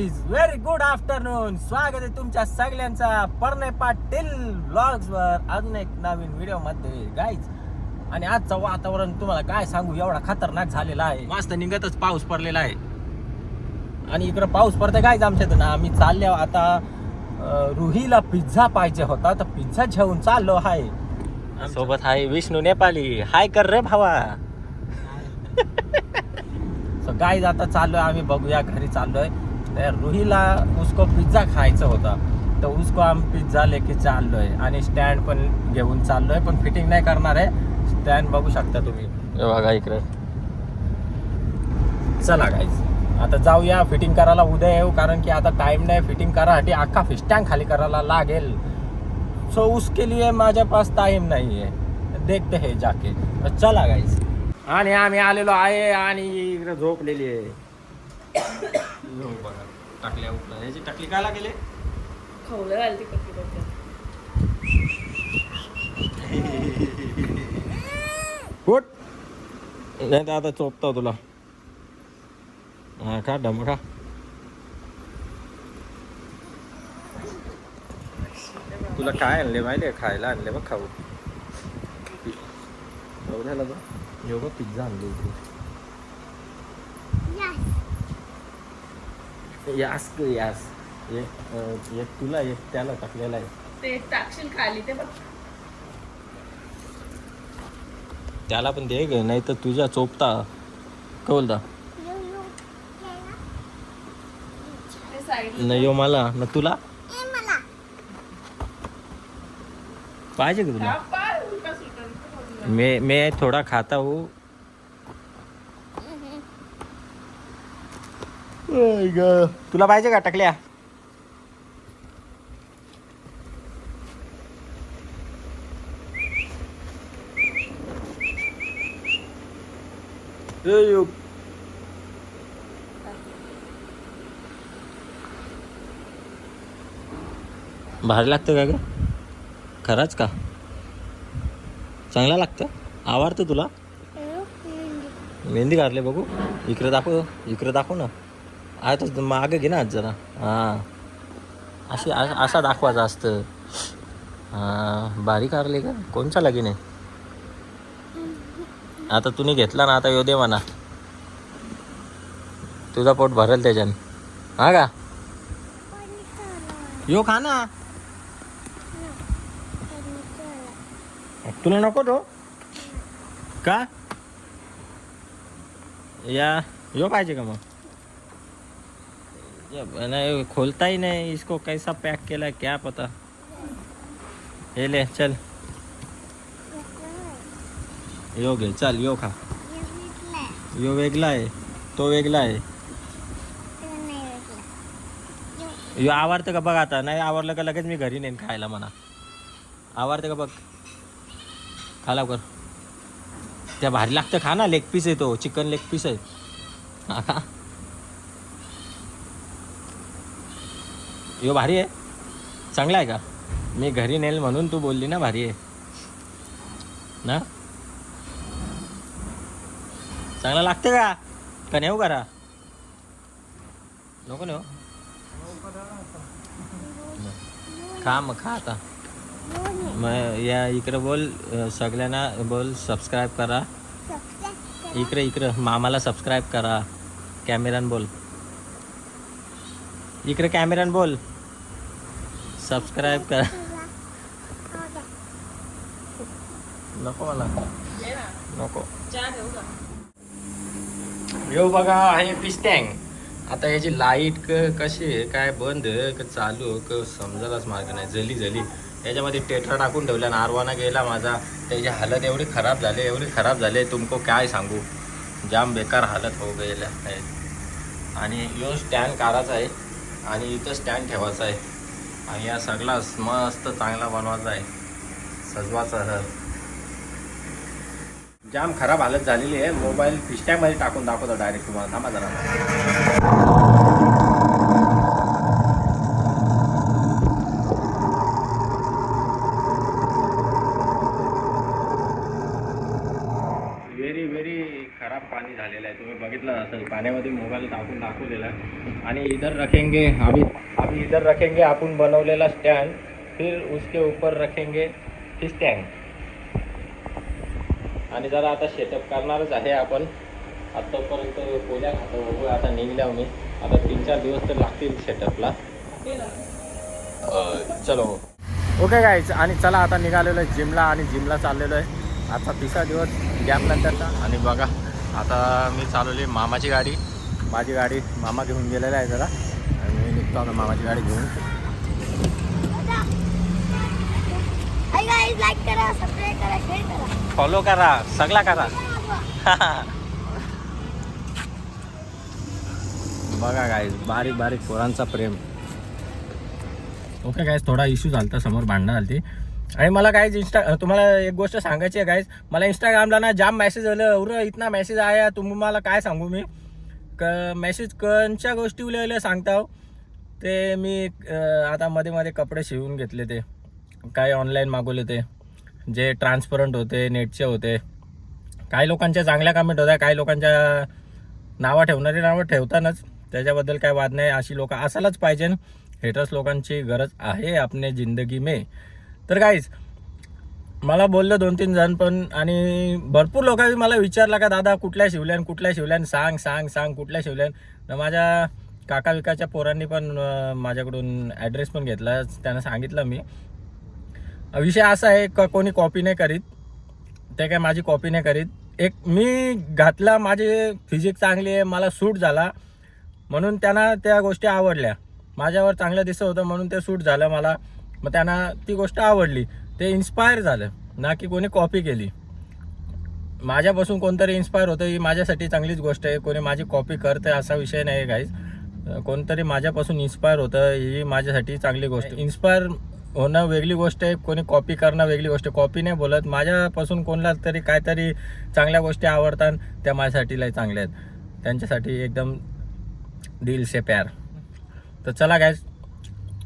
Guys very good afternoon स्वागत आहे तुमच्या सगळ्यांचा परणे पाटील ब्लॉग्स वर अजून एक नवीन व्हिडिओमध्ये गाईज आणि आजचं वातावरण तुम्हाला काय सांगू एवढा खतरनाक झालेला आहे मस्त निघतच पाऊस पडलेला आहे आणि इकडं पाऊस पडतोय गाईज आमच्यात ना आम्ही चालले आता रुहीला पिझ्झा पाहिजे होता तर पिझ्झा घेऊन चाललो आहे सोबत आहे विष्णू नेपाली हाय कर रे भावा सो गाईज आता चाललोय आम्ही बघूया घरी चाललोय तर रुहीला उसको पिझ्झा खायचा होता. तर उसको आम्ही पिझ्झा लेके चाललोय आणि स्टँड पण घेऊन चाललोय पण फिटिंग नाही करणार आहे. स्टँड बघू शकता तुम्ही. बघा इकडे. चला गाईज आता जाऊया फिटिंग करायला. उद्या येऊ कारण की आता टाइम नाही फिटिंग करायसाठी. अख्खा फिस्टँग खाली करायला लागेल. सो उसके लिए माझ्या पास टाइम नाही आहे देखते हे जाके. चला गाईज आणि आम्ही आलेलो आहे आणि इकडे झोपलेली आहे. बघा. टाकल्या उठला याची टाकली कायला गेले? खवलं घाल ती पक्की. उठ. नाही तर आता चोपता तुला. हा खा डम खा. तुला काय आणले माहिती आहे? खायला आणले बघ खाऊ. एवढ्याला बघ एवढं पिझ्झा आणले यास ग यास एक एक तुला एक त्याला टाकलेला आहे. ते टाकशील खाली ते बघ. त्याला पण दे ग नाही तर तुझ्या चोपता. का बोलता? ते साईड नाही यो मला. ना तुला? पाहिजे का तुला? मैं मैं थोड़ा खाता हूँ. तुला पाहिजे का टाकल्या? भारी लागतं का ग? खरंच का? चांगला लागतं? आवडतं तुला? मेहंदी. काढले बघू. इकडे दाखव इकडे दाखव ना. आता मागं घे ना आज जरा. हां. अशी असा दाखवायचा असतं हां बारी का? कोणचा लगीन आहे? आता तुम्ही घेतला ना आता येऊ दे म्हणा. तुझा पोट भरेल त्याच्याने. हा का? यो खा ना. तुला नको तो. का? या यो पाहिजे का मग? नाही खोलता ही नहीं इसको कैसा पैक केला है, क्या पता? हे ले चल। यो घे चल यो खा। यो वेगळा आहे तो वेगळा आहे यो आवडतं का बघ आता नाही आवडलं का लगेच मी घरी नेईन खायला म्हणा. आवडतं का बघ? खा लवकर. त्या भारी लागतं खा ना लेग पीस आहे तो चिकन लेग पीस आहे. हा खा यो भारी आहे. चांगला आहे का? मी घरी नेल म्हणून तू बोलली ना भारी आहे. ना? चांगला लागतं का? का नेऊ करा? नको नेऊ. खा मग खा आता. मग या इकडे बोल सगळ्यांना बोल सबस्क्राईब करा. इकडे इकडे मामाला सबस्क्राईब करा. कॅमेरान बोल. इकडे कॅमेरान बोल. सबस्क्राईब करा. नको मला. नको. येऊ बघा हे पिस्टँग आता याची लाइट क कशी आहे? काय बंद चालू क समजायलाच मार्ग नाही. जली जली. याच्यामध्ये टेटरा टाकून ठेवला आणि आरवाना गेला माझा. त्याची हालत एवढी खराब झाली एवढी खराब झाली. तुमको काय सांगू? जाम बेकार हालत हो गेल्या आहेत. आणि यो स्टँड काराचा आहे. आणि इथं स्टँड ठेवायचा आहे. आणि या सगळा मस्त चांगला बनवायचा आहे. सजवाचा हर जाम खराब हालत झालेली आहे. मोबाईल फिस्टॅगमध्ये टाकून दाखवतो डायरेक्ट तुम्हाला. थांबा जरा व्हेरी व्हेरी खराब पाणी झालेलं आहे तुम्ही बघितलं असेल आपण दाखवलेला आहे. आणि इधर रखेंगे अभी अभी इधर रखेंगे आपण बनवलेला स्टँड फिर उसके ऊपर रखेंगे ही स्टँड आणि जरा आता सेटअप करणारच आहे आपण. आत्तापर्यंत पोल्या खातो बघू आता निघल्या मी आता तीन चार दिवस तर लागतील सेटअपला चलो. ओके गाईज आणि चला आता निघालेलो आहे जिमला आणि जिमला चाललेलो आहे. आता तिसरा दिवस गॅप नंतरचा. आणि बघा आता मी चालवली मामाची गाडी. माझी गाडी मामा घेऊन गेलेला आहे जरा. आणि मी निघतो आता मामाची गाडी घेऊन. हाय गाईज लाईक करा सबस्क्राईब करा शेअर करा. फॉलो करा सगळा करा. बघा गाईज बारीक बारीक पोरांचा प्रेम. ओके गाईज थोडा इश्यू झाला समोर भांडणं झाली आणि मला काहीच इंस्टा तुम्हाला एक गोष्ट सांगायची आहे गाईज मला इंस्टाग्रामला ना जाम मेसेज आलं. उर इतना मेसेज आया तुम्ही मला काय सांगू मी? क मेसेज कोणच्या गोष्टी उलवल्या सांगता हो? ते मी आता मध्ये मध्ये कपडे शिवून घेतले ते. काय ऑनलाईन मागवले ते. जे ट्रान्सपरंट होते नेटचे होते. काही लोकांच्या चांगल्या कमेंट होत्या काही लोकांच्या नावं ठेवणारी नावं ठेवतानाच. त्याच्याबद्दल काय वाद नाही अशी लोक असायलाच पाहिजे. हेटर्स लोकांची गरज आहे आपल्या जिंदगी मे. तर काहीच मला बोललं दोन तीन जण पण आणि भरपूर लोकांनी मला विचारलं का दादा कुठल्या शिवल्यान कुठल्या शिवल्यान सांग सांग सांग कुठल्या शिवल्यान तर माझ्या काका विकाच्या पोरांनी पण माझ्याकडून ॲड्रेस पण घेतला. त्यांना सांगितलं मी. विषय असा आहे का कोणी कॉपी नाही करीत. ते काय माझी कॉपी नाही करीत. एक मी घातला माझी फिजिक चांगली आहे मला सूट झाला. म्हणून त्यांना त्या गोष्टी आवडल्या. माझ्यावर चांगलं दिसत होतं म्हणून ते सूट झालं मला. मग त्यांना ती गोष्ट आवडली. ते इन्स्पायर झालं. ना की कोणी कॉपी केली. माझ्यापासून कोणतरी इन्स्पायर होतं ही माझ्यासाठी चांगलीच गोष्ट आहे. कोणी माझी कॉपी करते असा विषय नाही काहीच कोणतरी माझ्यापासून इन्स्पायर होतं ही माझ्यासाठी चांगली गोष्ट. इन्स्पायर होणं वेगळी गोष्ट आहे कोणी कॉपी करणं वेगळी गोष्ट कॉपी नाही बोलत. माझ्यापासून कोणाला तरी काहीतरी चांगल्या गोष्टी आवडतात त्या माझ्यासाठी लय चांगल्या आहेत. त्यांच्यासाठी एकदम दिल से प्यार. तर चला काय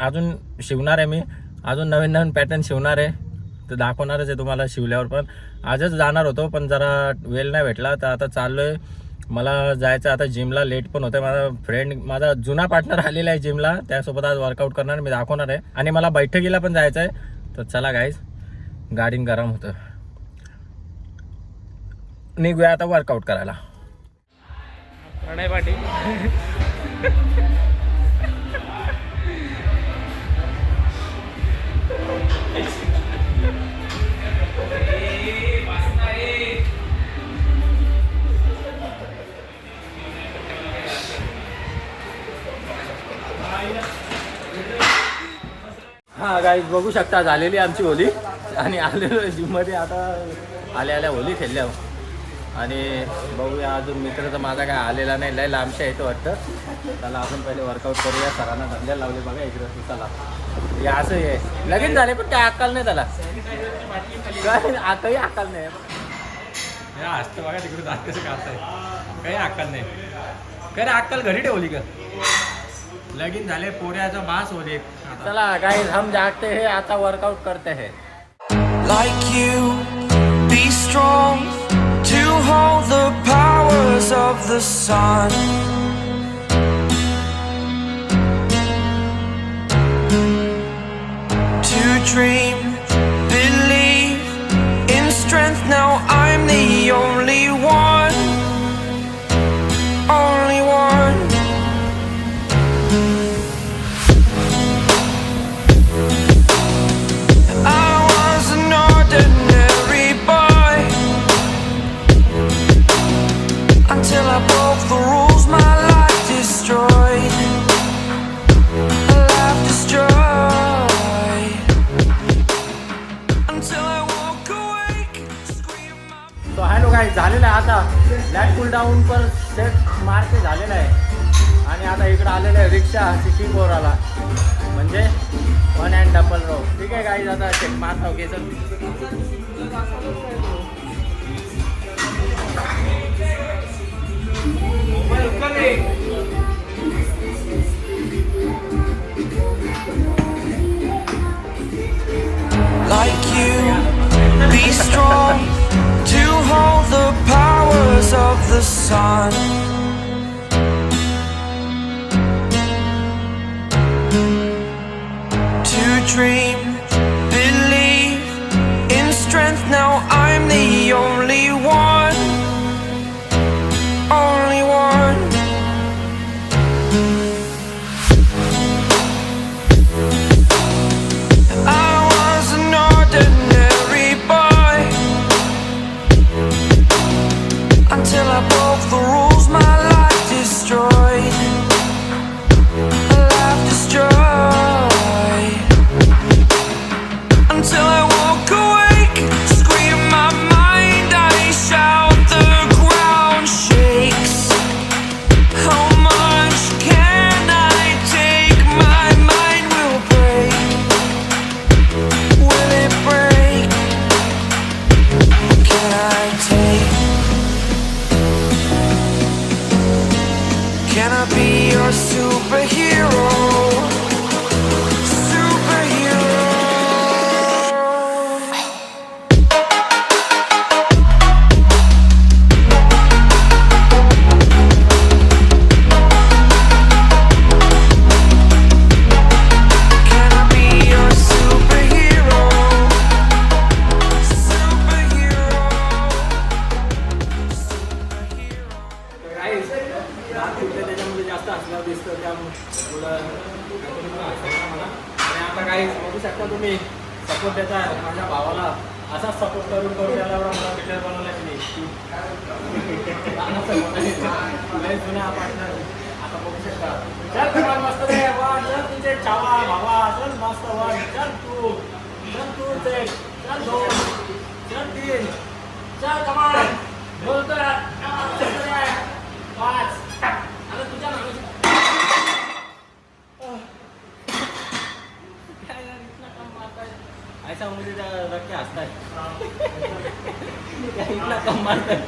अजून शिवणार आहे मी. अजून नवीन नवीन पॅटर्न शिवणार आहे. तर दाखवणारच आहे तुम्हाला शिवल्यावर पण. आजच जाणार होतो पण जरा वेळ नाही भेटला. तर आता चाललो आहे मला जायचं आता जिमला लेट पण होतं माझा फ्रेंड माझा जुना पार्टनर आलेला आहे जिमला त्यासोबत आज वर्कआउट करणार मी दाखवणार आहे. आणि मला बैठकीला पण जायचं आहे. तर चला गाईज गाडीन गरम होतं. निघूया आता वर्कआउट करायला. प्रणय पाटील. गाईज बघू शकता झालेली आमची होली. आणि आलेलो जिममध्ये आता आल्या आल्या होली खेळल्या आणि बघूया अजून मित्र तर माझा काय आलेला नाही लय लांबशा येतो वाटतं. त्याला आपण पहिले वर्कआउट करूया. सरांना धंद्याला लावले बघा इकडं. चला. हे असं आहे लगेच झाले पण काय अक्कल नाही त्याला. काय काही अक्कल नाही. असतं बघा तिकडे जात कसं काही अक्कल नाही. काय रे अक्कल घरी ठेवली का? लगीन झाले पोऱ्याचा भास होते. चला काही हम जागते हे आता वर्कआउट करते हे. Like you be strong to hold the powers of the sun to dream believe in strength now I am the only तो काय झालेला आहे आता. फ्लॅट कुल डाऊन पर सेट मार्च झालेला आहे. आणि आता इकडं आलेलं आहे रिक्षा सिटी आला. म्हणजे वन अँड डबल रो ठीक आहे काही आता चेक मारतो ओके चल. Like you, be strong. To hold the powers of the sun. Your superhero? मला आणि आता काही बघू शकता तुम्ही सपोर्ट देता माझ्या भावाला असा सपोर्ट करून करून त्याला मला पिक्चर बनवला की नाही जुना पार्टनर आता बघू शकता. चल तुम्हाला मस्त रे वा चल तुझे छावा भावा चल मस्त वा. चल तू चल तू ते चल दोन चल तीन. चल कमान बोलतो पाच आता तुझ्या नावाची ऐसा मुझे रख के हंसता है। इतना कम मारताय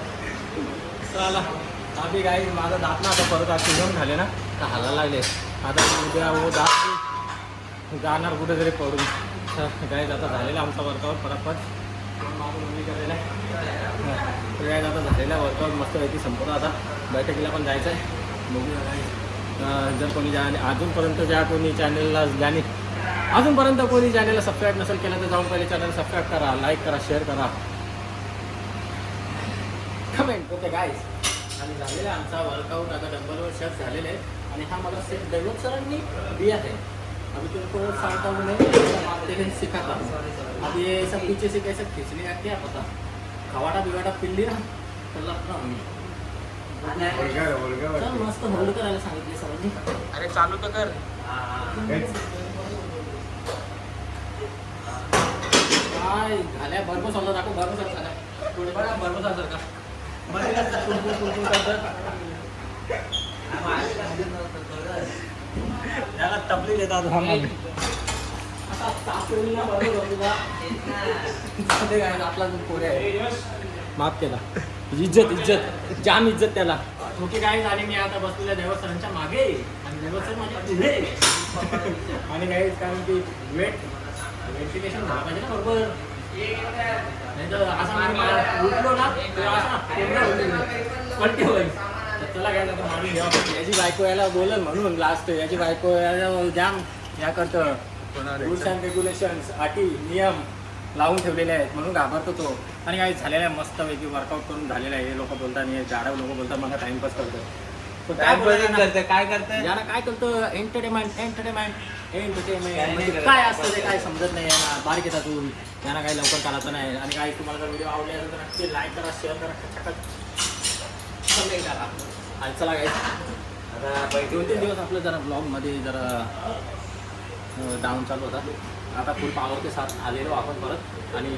चला अभि काही माझा दात ना आता परत आज झाले ना तर हलायला लागले. आता उद्या वो दात जाणार कुठेतरी पडून. काय आता झालेला आमचा वर्कआउट फटाफट. माझं मम्मी करेल. काय आता झालेला वर्कआउट मस्त पैकी संपवतो आता. बैठकीला पण जायचं आहे बघूया जर कोणी ज्या अजूनपर्यंत ज्या कोणी चॅनलला ज्याने अजूनपर्यंत कोणी चॅनलला सबस्क्राईब नसेल केलं तर जाऊन पहिले चॅनल सबस्क्राईब करा लाईक करा शेअर करा. कमेंट ओके गाईज आणि झालेला आहे आमचा वर्कआउट आता डंबलवर शर्ट झालेले आहे. आणि हा मला सेट डेव्हलप सरांनी दिया है अभी तुमको सांगता हूँ मारते हैं सिखाता हूँ अब ये सब पीछे से कैसे खींचने का क्या पता? खवाटा बिवाटा पिल्ली ना तर मी चल मस्त होल्ड करायला सांगितले सरांनी. अरे चालू तर कर. काय झाल्या बर्फ चालला दाखव बर्फ चालला थोडे बघा बर्फ चालतं का त्याला देतात आपला माफ केला. इज्जत इज्जत. जाम इज्जत त्याला. ओके काय झाली मी आता बसलेल्या देवत सरांच्या मागे. आणि सर माझ्या पुढे. आणि काय कारण की वेट व्हेंटिलेशन झालं पाहिजे ना बरोबर? उठलो ना. पलटी होईल काय मारून. याची बायको याला बोलल म्हणून लास्ट याची बायको याला जाम या करतं. रूल्स अँड रेग्युलेशन्स अटी नियम लावून ठेवलेले आहेत. म्हणून घाबरतो तो. आणि काही झालेलं आहे मस्तपैकी वर्कआउट करून झालेलं आहे. हे लोक बोलतात आणि जाडा लोक बोलतात. मला टाइमपास करतात बोलायचं ना? करते काय करते याला काय करतं एंटरटेनमेंट एंटरटेनमेंट एंटरटेनमेंट म्हणजे. काय असतं ते काय समजत नाही यांना बारीक येतातून यांना काही लवकर करायचं नाही. आणि काही तुम्हाला जर व्हिडिओ आवडले असेल तर नक्की लाईक करा शेअर करा खचाखच कमेंट करा आणि चला काय आता दोन तीन दिवस आपलं जरा ब्लॉगमध्ये जरा डाऊन चालू होता. आता फुल पावर के साथ आलेलो आपण परत. आणि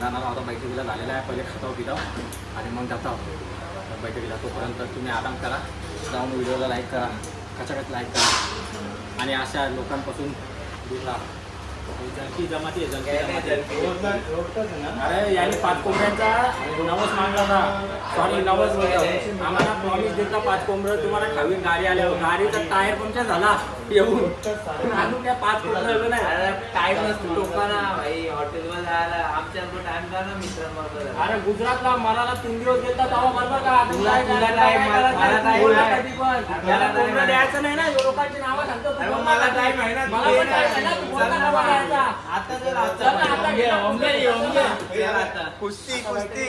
जाणार आहोत बैठकीला झालेला आहे पहिले खातो पितो आणि मग जातो आहोत बैठकीला तोपर्यंत तुम्ही आराम करा. जाऊन व्हिडिओला लाईक करा. कचाकच लाईक करा. आणि अशा लोकांपासून दूर राहा. जलकी जमाती आहे जलकी जमाती. अरे याने पाच कोंबड्यांचा नवस मागला होता. सॉरी नवस बोलतो. आम्हाला प्रॉमिस दिलता पाच कोंबडं तुम्हाला खावी गाडी आल्यावर गाडीचा टायर पंक्चर झाला. येऊन. अजून त्या पाच कोंबडं नाही. टाइम नसतो. लोकांना भाई हॉटेलवर जायला. आमच्या टाइम का ना मित्रांबरोबर. अरे गुजरातला मराला तीन दिवस तेव्हा बरोबर का? तुला- तुला? मला. कधी पण. कोंबडं. द्यायचं नाही ना लोकांची नावं सांगतो मला आहे ना, पण time आहे ना, कुस्ती कुस्ती.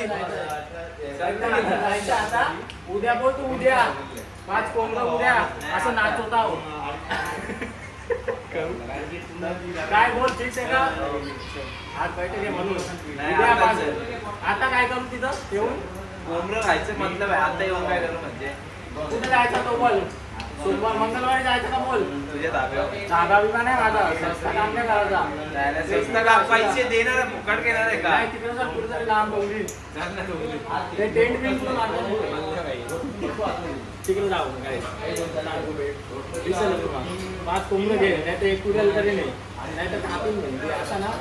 उद्या बोल तू उद्या. पाच कोंबडं उद्या. असं नाचवता हो. काय बोल फिक्स आहे का? आज बैठक आहे म्हणून. उद्या आता पाच- आता काय करू तिथं? येऊन कोंबडं खायचं मतलब आहे आता येऊन काय करू म्हणजे? कुठे जायचा तो बोल? सोमवार मंगळवारी जायचं का बोल. तुझ्या ताब्यावर जागा बिगा नाही माझा संस्था काम नाही करायचा जायला स्वस्त का पैसे देणार फुकट घेणार आहे का? काय तिकडे जर कुठे तरी लांब डोंगरी चाल ना तुम्ही. ते टेंट बिंट पण तिकडे जाऊ काय? दिसेल तुला पाच कोंबडं घे नाही तर एक कुठेल तरी नाही. नाही तर कापून घे. असा ना?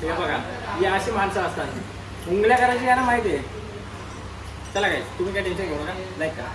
हे बघा ही अशी माणसं असतात. उंगल्या करायची यांना माहिती आहे. चला काय? तुम्ही काय टेन्शन घेऊ नका. लाईक करा.